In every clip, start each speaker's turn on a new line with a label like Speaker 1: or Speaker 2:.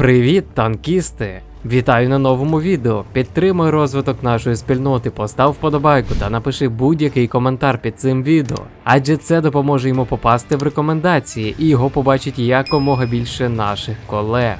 Speaker 1: Привіт, танкісти! Вітаю на новому відео. Підтримуй розвиток нашої спільноти, постав вподобайку та напиши будь-який коментар під цим відео, адже це допоможе йому попасти в рекомендації і його побачить якомога більше наших колег.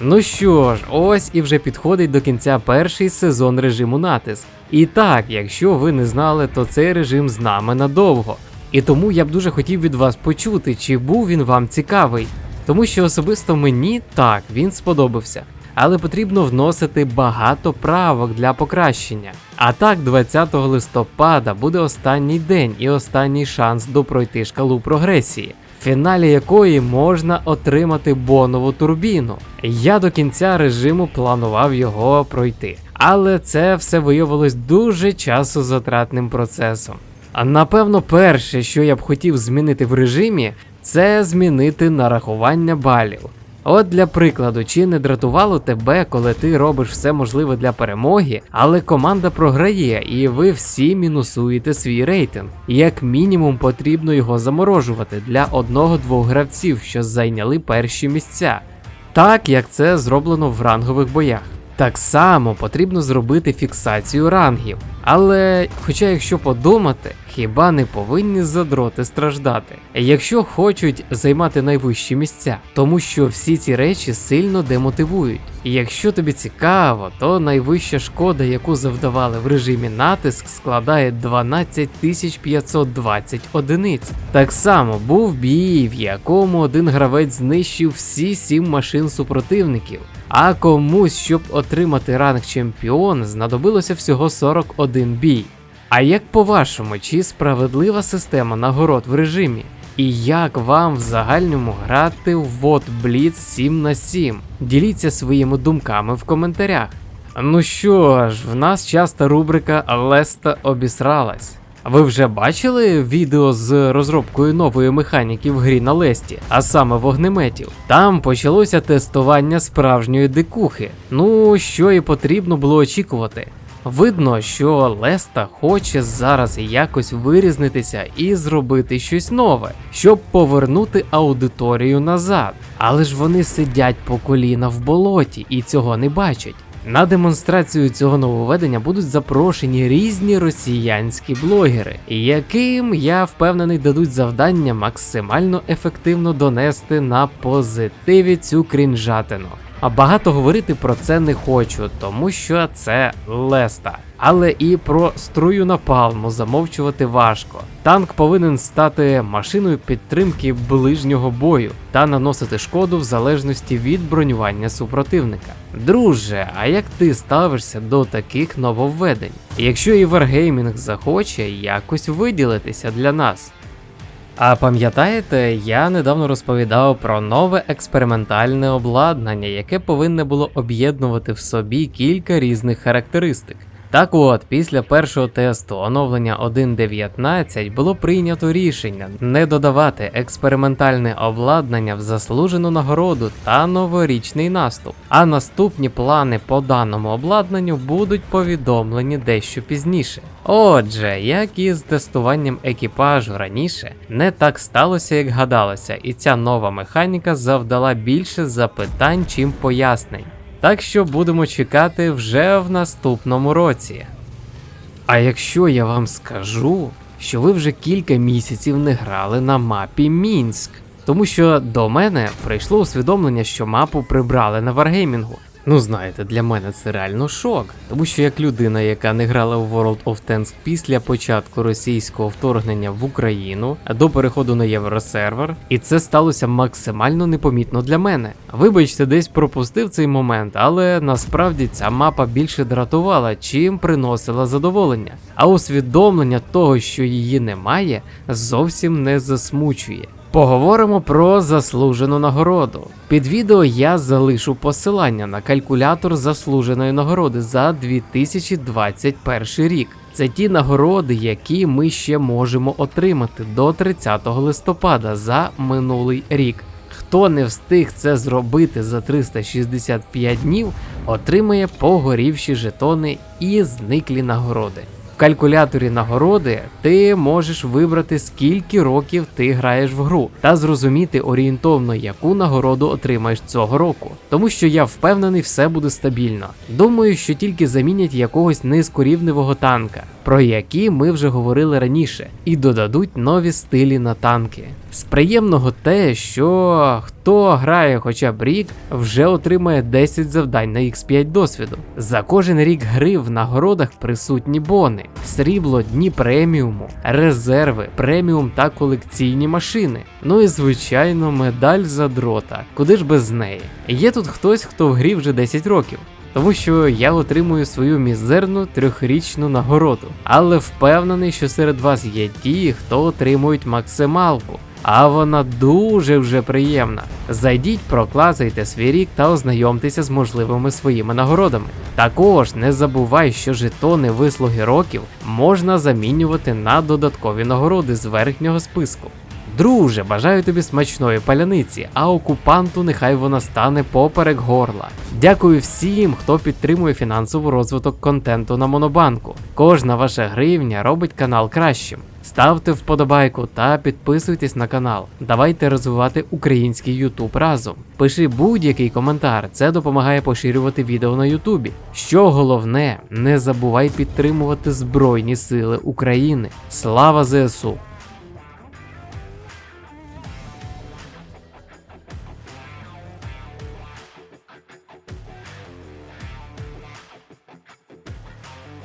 Speaker 1: Ну що ж, ось і вже підходить до кінця перший сезон режиму натиск. І так, якщо ви не знали, то цей режим з нами надовго. І тому я б дуже хотів від вас почути, чи був він вам цікавий. Тому що особисто мені так він сподобався. Але потрібно вносити багато правок для покращення. А так, 20 листопада буде останній день і останній шанс допройти шкалу прогресії, в фіналі якої можна отримати бонову турбіну. Я до кінця режиму планував його пройти, але це все виявилось дуже часозатратним процесом. А напевно, перше, що я б хотів змінити в режимі, це змінити нарахування балів. От для прикладу, чи не дратувало тебе, коли ти робиш все можливе для перемоги, але команда програє і ви всі мінусуєте свій рейтинг. Як мінімум потрібно його заморожувати для одного-двох гравців, що зайняли перші місця. Так як це зроблено в рангових боях. Так само потрібно зробити фіксацію рангів. Але, хоча, якщо подумати, хіба не повинні задроти страждати, якщо хочуть займати найвищі місця, тому що всі ці речі сильно демотивують. І якщо тобі цікаво, то найвища шкода, яку завдавали в режимі натиск, складає 12520 одиниць. Так само був бій, в якому один гравець знищив всі сім машин супротивників. А комусь, щоб отримати ранг чемпіон, знадобилося всього 41 бій. А як по-вашому, чи справедлива система нагород в режимі? І як вам в загальному грати в Вот Blitz 7 на 7? Діліться своїми думками в коментарях. Ну що ж, в нас часто рубрика Леста обісралась. Ви вже бачили відео з розробкою нової механіки в грі на Лесті, а саме вогнеметів? Там почалося тестування справжньої дикухи. Ну що і потрібно було очікувати. Видно, що Леста хоче зараз якось вирізнитися і зробити щось нове, щоб повернути аудиторію назад. Але ж вони сидять по коліна в болоті і цього не бачать. На демонстрацію цього нововведення будуть запрошені різні росіянські блогери, яким я впевнений дадуть завдання максимально ефективно донести на позитиві цю крінжатину. А багато говорити про це не хочу, тому що це Леста. Але і про струю напалму замовчувати важко. Танк повинен стати машиною підтримки ближнього бою та наносити шкоду в залежності від бронювання супротивника. Друже, а як ти ставишся до таких нововведень? Якщо і Wargaming захоче якось виділитися для нас? А пам'ятаєте, я недавно розповідав про нове експериментальне обладнання, яке повинне було об'єднувати в собі кілька різних характеристик. Так от, після першого тесту оновлення 1.19 було прийнято рішення не додавати експериментальне обладнання в заслужену нагороду та новорічний наступ. А наступні плани по даному обладнанню будуть повідомлені дещо пізніше. Отже, як і з тестуванням екіпажу раніше, не так сталося, як гадалося, і ця нова механіка завдала більше запитань, чим пояснень. Так що будемо чекати вже в наступному році. А якщо я вам скажу, що ви вже кілька місяців не грали на мапі Мінськ, тому що до мене прийшло усвідомлення, що мапу прибрали на Варгеймінгу. Ну знаєте, для мене це реально шок, тому що як людина, яка не грала в World of Tanks після початку російського вторгнення в Україну до переходу на євросервер, і це сталося максимально непомітно для мене. Вибачте, десь пропустив цей момент, але насправді ця мапа більше дратувала, чим приносила задоволення. А усвідомлення того, що її немає, зовсім не засмучує. Поговоримо про заслужену нагороду. Під відео я залишу посилання на калькулятор заслуженої нагороди за 2021 рік. Це ті нагороди, які ми ще можемо отримати до 30 листопада за минулий рік. Хто не встиг це зробити за 365 днів, отримає погорівші жетони і зниклі нагороди. Калькуляторі нагороди ти можеш вибрати скільки років ти граєш в гру та зрозуміти орієнтовно, яку нагороду отримаєш цього року. Тому що я впевнений, все буде стабільно. Думаю, що тільки замінять якогось низькорівневого танка, про які ми вже говорили раніше, і додадуть нові стилі на танки. З приємного те, що хто грає хоча б рік, вже отримає 10 завдань на X5 досвіду. За кожен рік гри в нагородах присутні бони, срібло, дні преміуму, резерви, преміум та колекційні машини. Ну і звичайно, медаль за дрота. Куди ж без неї? Є тут хтось, хто в грі вже 10 років. Тому що я отримую свою мізерну трьохрічну нагороду, але впевнений, що серед вас є ті, хто отримують максималку. А вона дуже вже приємна. Зайдіть, проклазайте свій рік та ознайомтеся з можливими своїми нагородами. Також не забувай, що жетони вислуги років можна замінювати на додаткові нагороди з верхнього списку. Друже, бажаю тобі смачної паляниці, а окупанту нехай вона стане поперек горла. Дякую всім, хто підтримує фінансовий розвиток контенту на Монобанку. Кожна ваша гривня робить канал кращим. Ставте вподобайку та підписуйтесь на канал. Давайте розвивати український YouTube разом. Пиши будь-який коментар, це допомагає поширювати відео на Ютубі. Що головне, не забувай підтримувати Збройні Сили України. Слава ЗСУ!